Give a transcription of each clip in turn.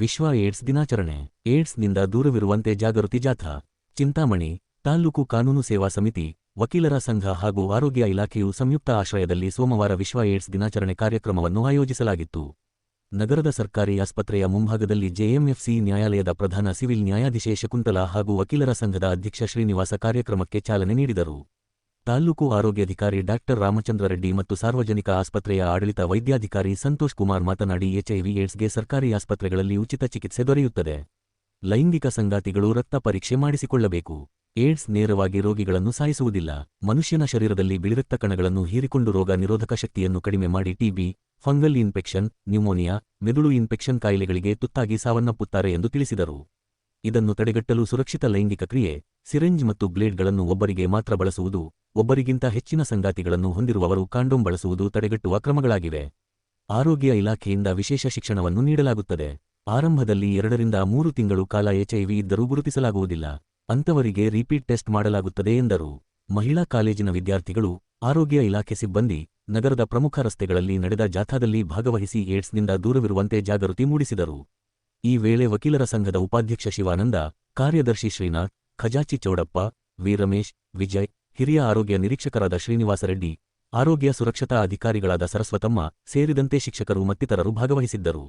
ವಿಶ್ವ ಏಡ್ಸ್ ದಿನಾಚರಣೆ. ಏಡ್ಸ್ನಿಂದ ದೂರವಿರುವಂತೆ ಜಾಗೃತಿ ಜಾಥಾ, ಚಿಂತಾಮಣಿ, ತಾಲ್ಲೂಕು ಕಾನೂನು ಸೇವಾ ಸಮಿತಿ, ವಕೀಲರ ಸಂಘ ಹಾಗೂ ಆರೋಗ್ಯ ಇಲಾಖೆಯು ಸಂಯುಕ್ತ ಆಶ್ರಯದಲ್ಲಿ ಸೋಮವಾರ ವಿಶ್ವ ಏಡ್ಸ್ ದಿನಾಚರಣೆ ಕಾರ್ಯಕ್ರಮವನ್ನು ಆಯೋಜಿಸಲಾಗಿತ್ತು. ನಗರದ ಸರ್ಕಾರಿ ಆಸ್ಪತ್ರೆಯ ಮುಂಭಾಗದಲ್ಲಿ ಜೆಎಂಎಫ್ಸಿ ನ್ಯಾಯಾಲಯದ ಪ್ರಧಾನ ಸಿವಿಲ್ ನ್ಯಾಯಾಧೀಶೆ ಶಕುಂತಲಾ ಹಾಗೂ ವಕೀಲರ ಸಂಘದ ಅಧ್ಯಕ್ಷ ಶ್ರೀನಿವಾಸ ಕಾರ್ಯಕ್ರಮಕ್ಕೆ ಚಾಲನೆ ನೀಡಿದರು. ತಾಲ್ಲೂಕು ಆರೋಗ್ಯಾಧಿಕಾರಿ ಡಾಕ್ಟರ್ ರಾಮಚಂದ್ರ ರೆಡ್ಡಿ ಮತ್ತು ಸಾರ್ವಜನಿಕ ಆಸ್ಪತ್ರೆಯ ಆಡಳಿತ ವೈದ್ಯಾಧಿಕಾರಿ ಸಂತೋಷ್ ಕುಮಾರ್ ಮಾತನಾಡಿ ಎಚ್ಐವಿ ಏಡ್ಸ್ಗೆ ಸರ್ಕಾರಿ ಆಸ್ಪತ್ರೆಗಳಲ್ಲಿ ಉಚಿತ ಚಿಕಿತ್ಸೆ ದೊರೆಯುತ್ತದೆ. ಲೈಂಗಿಕ ಸಂಗಾತಿಗಳು ರಕ್ತ ಪರೀಕ್ಷೆ ಮಾಡಿಸಿಕೊಳ್ಳಬೇಕು. ಏಡ್ಸ್ ನೇರವಾಗಿ ರೋಗಿಗಳನ್ನು ಸಾಯಿಸುವುದಿಲ್ಲ. ಮನುಷ್ಯನ ಶರೀರದಲ್ಲಿ ಬಿಳಿರಕ್ತ ಕಣಗಳನ್ನು ಹೀರಿಕೊಂಡು ರೋಗ ನಿರೋಧಕ ಶಕ್ತಿಯನ್ನು ಕಡಿಮೆ ಮಾಡಿ ಟಿಬಿ, ಫಂಗಲ್ ಇನ್ಫೆಕ್ಷನ್, ನ್ಯೂಮೋನಿಯಾ, ಮೆದುಳು ಇನ್ಫೆಕ್ಷನ್ ಕಾಯಿಲೆಗಳಿಗೆ ತುತ್ತಾಗಿ ಸಾವನ್ನಪ್ಪುತ್ತಾರೆ ಎಂದು ತಿಳಿಸಿದರು. ಇದನ್ನು ತಡೆಗಟ್ಟಲು ಸುರಕ್ಷಿತ ಲೈಂಗಿಕ ಕ್ರಿಯೆ, ಸಿರಿಂಜ್ ಮತ್ತು ಬ್ಲೇಡ್ಗಳನ್ನು ಒಬ್ಬರಿಗೆ ಮಾತ್ರ ಬಳಸುವುದು ಒಬ್ಬರಿಗಿಂತ ಹೆಚ್ಚಿನ ಸಂಗಾತಿಗಳನ್ನು ಹೊಂದಿರುವವರು ಕಾಂಡೋಮ್ ಬಳಸುವುದು ತಡೆಗಟ್ಟುವ ಕ್ರಮಗಳಾಗಿವೆ. ಆರೋಗ್ಯ ಇಲಾಖೆಯಿಂದ ವಿಶೇಷ ಶಿಕ್ಷಣವನ್ನು ನೀಡಲಾಗುತ್ತದೆ. ಆರಂಭದಲ್ಲಿ ಎರಡರಿಂದ ಮೂರು ತಿಂಗಳು ಕಾಲ ಎಚ್ಐವಿ ಇದ್ದರೂ ಗುರುತಿಸಲಾಗುವುದಿಲ್ಲ. ಅಂತವರಿಗೆ ರಿಪೀಟ್ ಟೆಸ್ಟ್ ಮಾಡಲಾಗುತ್ತದೆ ಎಂದರು. ಮಹಿಳಾ ಕಾಲೇಜಿನ ವಿದ್ಯಾರ್ಥಿಗಳು, ಆರೋಗ್ಯ ಇಲಾಖೆ ಸಿಬ್ಬಂದಿ, ನಗರದ ಪ್ರಮುಖ ರಸ್ತೆಗಳಲ್ಲಿ ನಡೆದ ಜಾಥಾದಲ್ಲಿ ಭಾಗವಹಿಸಿ ಏಡ್ಸ್ನಿಂದ ದೂರವಿರುವಂತೆ ಜಾಗೃತಿ ಮೂಡಿಸಿದರು. ಈ ವೇಳೆ ವಕೀಲರ ಸಂಘದ ಉಪಾಧ್ಯಕ್ಷ ಶಿವಾನಂದ, ಕಾರ್ಯದರ್ಶಿ ಶ್ರೀನಾಥ್, ಖಜಾಚಿ ಚೌಡಪ್ಪ ವೀರಮೇಶ್ ವಿಜಯ್ ಹಿರಿಯ ಆರೋಗ್ಯ ನಿರೀಕ್ಷಕರಾದ ಶ್ರೀನಿವಾಸ ರೆಡ್ಡಿ ಆರೋಗ್ಯ ಸುರಕ್ಷತಾ ಅಧಿಕಾರಿಗಳಾದ ಸರಸ್ವತಮ್ಮ ಸೇರಿದಂತೆ ಶಿಕ್ಷಕರು ಮತ್ತಿತರರು ಭಾಗವಹಿಸಿದ್ದರು.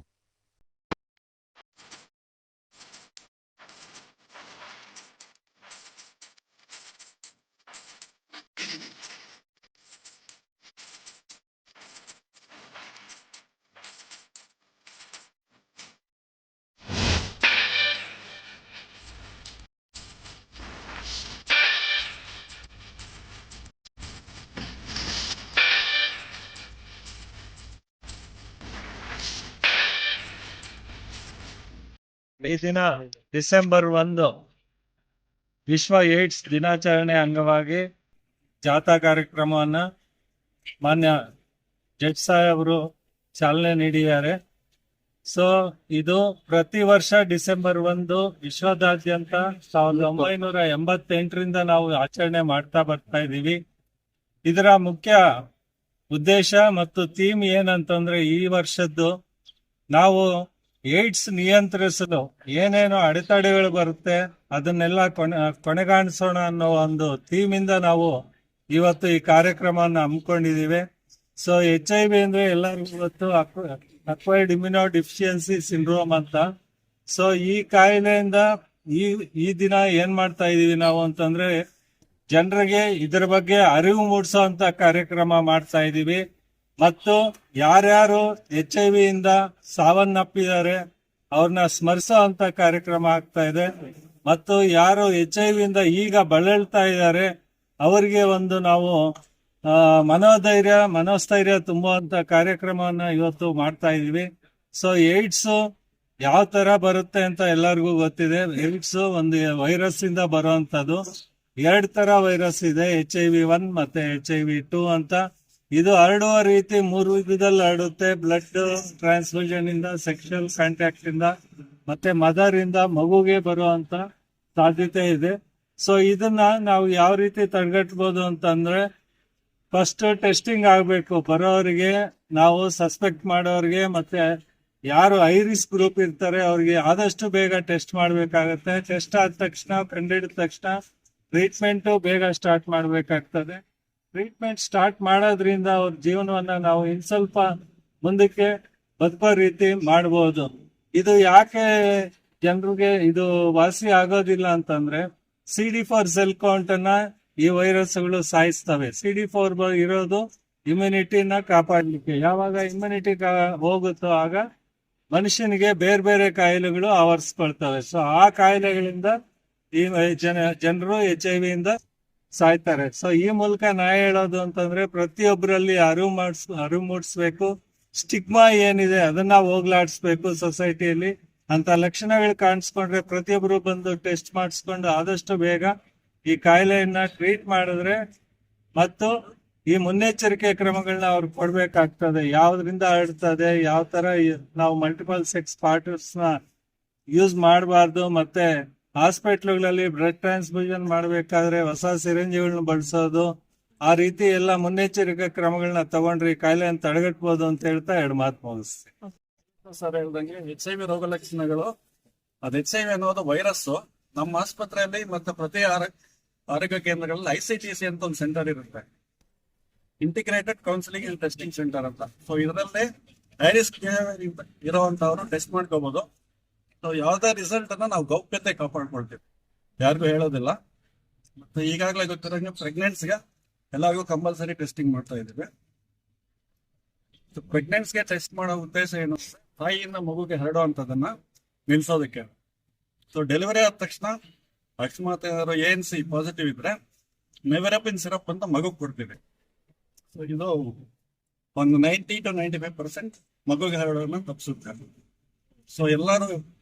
ಈ ದಿನ ಡಿಸೆಂಬರ್ ಒಂದು ವಿಶ್ವ ಏಡ್ಸ್ ದಿನಾಚರಣೆ ಅಂಗವಾಗಿ ಜಾಥಾ ಕಾರ್ಯಕ್ರಮವನ್ನ ಮಾನ್ಯ ಜಡ್ಜ್ ಸಾಹೇಬರು ಚಾಲನೆ ನೀಡಿದ್ದಾರೆ. ಸೊ ಇದು ಪ್ರತಿ ವರ್ಷ ಡಿಸೆಂಬರ್ ಒಂದು ವಿಶ್ವದಾದ್ಯಂತ ಸಾವಿರದ ಒಂಬೈನೂರ ಎಂಬತ್ತೆಂಟರಿಂದ ನಾವು ಆಚರಣೆ ಮಾಡ್ತಾ ಬರ್ತಾ ಇದ್ದೀವಿ. ಇದರ ಮುಖ್ಯ ಉದ್ದೇಶ ಮತ್ತು ಥೀಮ್ ಏನಂತಂದ್ರೆ ಈ ವರ್ಷದ್ದು ನಾವು ಏಡ್ಸ್ ನಿಯಂತ್ರಿಸಲು ಏನೇನು ಅಡೆತಡೆಗಳು ಬರುತ್ತೆ, ಅದನ್ನೆಲ್ಲ ಕೊನೆ, ಕೊನೆಗಾಣಿಸೋಣ ಅನ್ನೋ ಒಂದು ಥೀಮಿಂದ ನಾವು ಇವತ್ತು ಈ ಕಾರ್ಯಕ್ರಮವನ್ನು ಹಮ್ಮಿಕೊಂಡಿದ್ದೀವಿ. ಸೊ, ಎಚ್ ಐ ವಿ ಅಂದ್ರೆ ಎಲ್ಲರಿಗೂ ಇವತ್ತು ಅಕ್ವೈರ್ಡ್ ಇಮ್ಯುನೋ ಡಿಫಿಷಿಯನ್ಸಿ ಸಿಂಡ್ರೋಮ್ ಅಂತ. ಸೊ, ಈ ಕಾಯಿಲೆಯಿಂದ ಈ ಈ ದಿನ ಏನ್ ಮಾಡ್ತಾ ಇದೀವಿ ನಾವು ಅಂತಂದ್ರೆ, ಜನರಿಗೆ ಇದರ ಬಗ್ಗೆ ಅರಿವು ಮೂಡಿಸೋ ಅಂತ ಕಾರ್ಯಕ್ರಮ ಮಾಡ್ತಾ ಇದೀವಿ ಮತ್ತು ಯಾರ್ಯಾರು ಎಚ್ ಐ ವಿಯಿಂದ ಸಾವನ್ನಪ್ಪಿದ್ದಾರೆ, ಅವ್ರನ್ನ ಸ್ಮರಿಸೋ ಅಂತ ಕಾರ್ಯಕ್ರಮ ಆಗ್ತಾ ಇದೆ. ಮತ್ತು ಯಾರು ಎಚ್ ಐ ವಿಯಿಂದ ಈಗ ಬಳಲ್ತಾ ಇದ್ದಾರೆ, ಅವರಿಗೆ ಒಂದು ನಾವು ಮನೋಧೈರ್ಯ, ಮನೋಸ್ಥೈರ್ಯ ತುಂಬುವಂತ ಕಾರ್ಯಕ್ರಮವನ್ನ ಇವತ್ತು ಮಾಡ್ತಾ ಇದೀವಿ. ಸೊ ಏಡ್ಸ್ ಯಾವ ತರ ಬರುತ್ತೆ ಅಂತ ಎಲ್ಲರಿಗೂ ಗೊತ್ತಿದೆ. ಏಡ್ಸ್ ಒಂದು ವೈರಸ್ ಇಂದ ಬರುವಂತದ್ದು. ಎರಡ್ ತರ ವೈರಸ್ ಇದೆ, ಎಚ್ ಐ ವಿ ಒನ್ ಮತ್ತೆ ಎಚ್ ಐ ವಿ ಟೂ ಅಂತ. ಇದು ಹರಡುವ ರೀತಿ ಮೂರು ವಿಧದಲ್ಲಿ ಹರಡುತ್ತೆ. ಬ್ಲಡ್ ಟ್ರಾನ್ಸ್ಫ್ಯೂಷನ್ ಇಂದ ಸೆಕ್ಷುವಲ್ ಕಾಂಟ್ಯಾಕ್ಟ್ ಇಂದ, ಮತ್ತೆ ಮದರ್ ಇಂದ ಮಗುಗೆ ಬರುವಂತ ಸಾಧ್ಯತೆ ಇದೆ. ಸೊ ಇದನ್ನ ನಾವು ಯಾವ ರೀತಿ ತಡೆಗಟ್ಟಬಹುದು ಅಂತಂದ್ರೆ ಫಸ್ಟ್ ಟೆಸ್ಟಿಂಗ್ ಆಗಬೇಕು. ಬರೋರಿಗೆ, ನಾವು ಸಸ್ಪೆಕ್ಟ್ ಮಾಡೋರಿಗೆ, ಮತ್ತೆ ಯಾರು ಹೈ ಗ್ರೂಪ್ ಇರ್ತಾರೆ, ಅವ್ರಿಗೆ ಆದಷ್ಟು ಬೇಗ ಟೆಸ್ಟ್ ಮಾಡಬೇಕಾಗತ್ತೆ. ಟೆಸ್ಟ್ ಆದ ತಕ್ಷಣ, ಕಂಡಿಡಿದ ತಕ್ಷಣ ಟ್ರೀಟ್ಮೆಂಟ್ ಬೇಗ ಸ್ಟಾರ್ಟ್ ಮಾಡಬೇಕಾಗ್ತದೆ. ಟ್ರೀಟ್ಮೆಂಟ್ ಸ್ಟಾರ್ಟ್ ಮಾಡೋದ್ರಿಂದ ಅವ್ರ ಜೀವನವನ್ನ ನಾವು ಇನ್ ಸ್ವಲ್ಪ ಮುಂದಕ್ಕೆ ಬದುಕೋ ರೀತಿ ಮಾಡಬಹುದು ಇದು ಯಾಕೆ ಜನರಿಗೆ ಇದು ವಾಸಿ ಆಗೋದಿಲ್ಲ ಅಂತಂದ್ರೆ C D four cell count ಅನ್ನ ಈ ವೈರಸ್ಗಳು ಸಾಯಿಸ್ತವೆ. ಸಿ ಡಿ ಫೋರ್ ಇರೋದು ಇಮ್ಯುನಿಟಿನ ಕಾಪಾಡಲಿಕ್ಕೆ. ಯಾವಾಗ ಇಮ್ಯುನಿಟಿ ಹೋಗುತ್ತೋ ಆಗ ಮನುಷ್ಯನಿಗೆ ಬೇರೆ ಬೇರೆ ಕಾಯಿಲೆಗಳು ಆವರಿಸ್ಕೊಳ್ತವೆ. ಸೊ ಆ ಕಾಯಿಲೆಗಳಿಂದ ಈ ಜನ, ಜನರು ಎಚ್ ಐ ವಿಯಿಂದ ಸಾಯ್ತಾರೆ. ಸೊ ಈ ಮೂಲಕ ನಾ ಹೇಳೋದು ಅಂತಂದ್ರೆ ಪ್ರತಿಯೊಬ್ಬರಲ್ಲಿ ಅರಿವು ಮಾಡಿಸ್, ಅರಿವು ಮೂಡಿಸ್ಬೇಕು. ಸ್ಟಿಗ್ಮಾ ಏನಿದೆ ಅದನ್ನ ಹೋಗ್ಲಾಡಿಸ್ಬೇಕು ಸೊಸೈಟಿಯಲ್ಲಿ. ಅಂತ ಲಕ್ಷಣಗಳು ಕಾಣಿಸ್ಕೊಂಡ್ರೆ ಪ್ರತಿಯೊಬ್ಬರು ಬಂದು ಟೆಸ್ಟ್ ಮಾಡಿಸ್ಕೊಂಡು ಆದಷ್ಟು ಬೇಗ ಈ ಕಾಯಿಲೆಯನ್ನ ಟ್ರೀಟ್ ಮಾಡಿದ್ರೆ ಮತ್ತು ಈ ಮುನ್ನೆಚ್ಚರಿಕೆ ಕ್ರಮಗಳನ್ನ ಅವ್ರು ಕೊಡ್ಬೇಕಾಗ್ತದೆ. ಯಾವ್ದ್ರಿಂದ ಹರಡ್ತದೆ, ಯಾವ ತರ ನಾವು ಮಲ್ಟಿಪಲ್ ಸೆಕ್ಸ್ ಪಾರ್ಟ್ನರ್ಸ್ನ ಯೂಸ್ ಮಾಡಬಾರ್ದು, ಮತ್ತೆ ಹಾಸ್ಪಿಟ್ಲ್ಗಳಲ್ಲಿ ಬ್ಲಡ್ ಟ್ರಾನ್ಸ್ಫ್ಯೂಷನ್ ಮಾಡಬೇಕಾದ್ರೆ ಹೊಸ ಸಿರಿಂಜ್ಗಳನ್ನ ಬಳಸೋದು, ಆ ರೀತಿ ಎಲ್ಲ ಮುನ್ನೆಚ್ಚರಿಕೆ ಕ್ರಮಗಳನ್ನ ತಗೊಂಡ್ರೆ ಕಾಯಿಲೆ ಕಾಯಿಲೆಯನ್ನು ತಡೆಗಟ್ಟಬಹುದು ಅಂತ ಹೇಳ್ತಾ ಎರಡು ಮಾತು ಸರ್ ಹೇಳ್ದಂಗೆ ಎಚ್ ಐ ವಿ ರೋಗ ಲಕ್ಷಣಗಳು. ಅದು ಎಚ್ ಐ ವಿ ಅನ್ನೋದು ವೈರಸ್ ನಮ್ಮ ಆಸ್ಪತ್ರೆಯಲ್ಲಿ ಮತ್ತೆ ಪ್ರತಿ ಆರೋಗ್ಯ ಕೇಂದ್ರಗಳಲ್ಲಿ ಐ ಸಿ ಟಿ ಸಿ ಅಂತ ಒಂದು ಸೆಂಟರ್ ಇರುತ್ತೆ. Integrated counselling and testing centre ಅಂತ. ಸೊ ಇದರಲ್ಲಿ ಹೈರಿಸ್ಕ್ ಇರುವಂತವ್ರು ಟೆಸ್ಟ್ ಮಾಡ್ಕೋಬಹುದು ಸೊ ಯಾವ್ದೇ ರಿಸಲ್ಟ್ ಅನ್ನ ನಾವು ಗೌಪ್ಯತೆ ಕಾಪಾಡ್ಕೊಳ್ತೀವಿ. ಯಾರಿಗೂ ಹೇಳೋದಿಲ್ಲ. ಮತ್ತೆ ಈಗಾಗಲೇ ಗೊತ್ತಿರೋ ಪ್ರೆಗ್ನೆನ್ಸ್ಗೆ ಎಲ್ಲರಿಗೂ ಕಂಪಲ್ಸರಿ ಟೆಸ್ಟಿಂಗ್ ಮಾಡ್ತಾ ಇದ್ದೀವಿ. ಪ್ರೆಗ್ನೆನ್ಸ್ಗೆ ಟೆಸ್ಟ್ ಮಾಡೋ ಉದ್ದೇಶ ಏನು ತಾಯಿಯಿಂದ ಮಗುಗೆ ಅಂತದನ್ನ ನಿಲ್ಸೋದಕ್ಕೆ. ಸೊ ಡೆಲಿವರಿ ಆದ ತಕ್ಷಣ ಅಕಸ್ಮಾತ್ ಏನಾದ್ರು ಎ ಸಿ ಪಾಸಿಟಿವ್ ಇದ್ರೆ ನೆವೆರಪಿನ್ ಸಿರಪ್ ಅಂತ ಮಗುಗೆ ಕೊಡ್ತೀವಿ. ಸೊ ಇದು ಒಂದು ninety to ninety five percent ಮಗುಗೆ ಹರಡೋದನ್ನ ತಪ್ಪಿಸುತ್ತೆ. ಸೊ ಎಲ್ಲರೂ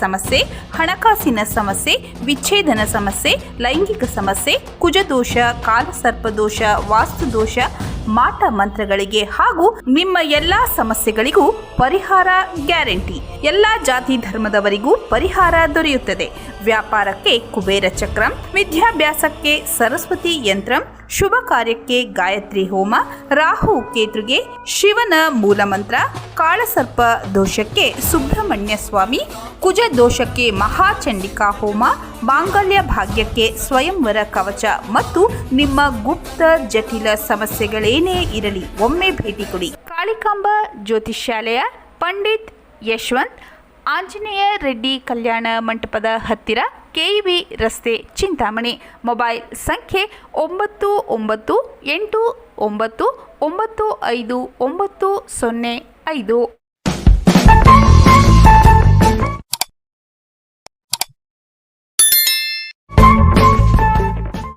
ಸಮಸ್ಯೆ, ಹಣಕಾಸಿನ ಸಮಸ್ಯೆ, ವಿಚ್ಛೇದನ ಸಮಸ್ಯೆ, ಲೈಂಗಿಕ ಸಮಸ್ಯೆ, ಕುಜದೋಷ ಕಾಲಸರ್ಪದೋಷ ವಾಸ್ತುದೋಷ ಮಾಟ ಮಂತ್ರಗಳಿಗೆ ಹಾಗೂ ನಿಮ್ಮ ಎಲ್ಲಾ ಸಮಸ್ಯೆಗಳಿಗೂ ಪರಿಹಾರ ಗ್ಯಾರಂಟಿ. ಎಲ್ಲಾ ಜಾತಿ ಧರ್ಮದವರಿಗೂ ಪರಿಹಾರ ದೊರೆಯುತ್ತದೆ. ವ್ಯಾಪಾರಕ್ಕೆ ಕುಬೇರ ಚಕ್ರಂ, ವಿದ್ಯಾಭ್ಯಾಸಕ್ಕೆ ಸರಸ್ವತಿ ಯಂತ್ರಂ, ಶುಭ ಕಾರ್ಯಕ್ಕೆ ಗಾಯತ್ರಿ ಹೋಮ, ರಾಹು ಕೇತುಗೆ ಶಿವನ ಮೂಲಮಂತ್ರ, ಕಾಳಸರ್ಪ ದೋಷಕ್ಕೆ ಸುಬ್ರಹ್ಮಣ್ಯ ಸ್ವಾಮಿ, ಕುಜ ದೋಷಕ್ಕೆ ಮಹಾಚಂಡಿಕಾ ಹೋಮ, ಮಾಂಗಲ್ಯ ಭಾಗ್ಯಕ್ಕೆ ಸ್ವಯಂವರ ಕವಚ ಮತ್ತು ನಿಮ್ಮ ಗುಪ್ತ ಜಟಿಲ ಸಮಸ್ಯೆಗಳೇನೇ ಇರಲಿ, ಒಮ್ಮೆ ಭೇಟಿ ಕೊಡಿ. ಕಾಳಿಕಾಂಬ ಜ್ಯೋತಿಷ್ಯಾಲಯ, ಪಂಡಿತ್ ಯಶವಂತ್ ಆಂಜನೇಯ ರೆಡ್ಡಿ ಕಲ್ಯಾಣ ಮಂಟಪದ ಹತ್ತಿರ ಕೆಇಬಿ ರಸ್ತೆ ಚಿಂತಾಮಣಿ. ಮೊಬೈಲ್ ಸಂಖ್ಯೆ ಒಂಬತ್ತು ಒಂಬತ್ತು ಎಂಟು ಒಂಬತ್ತು ಒಂಬತ್ತು ಐದು ಒಂಬತ್ತು ಸೊನ್ನೆ ಐದು.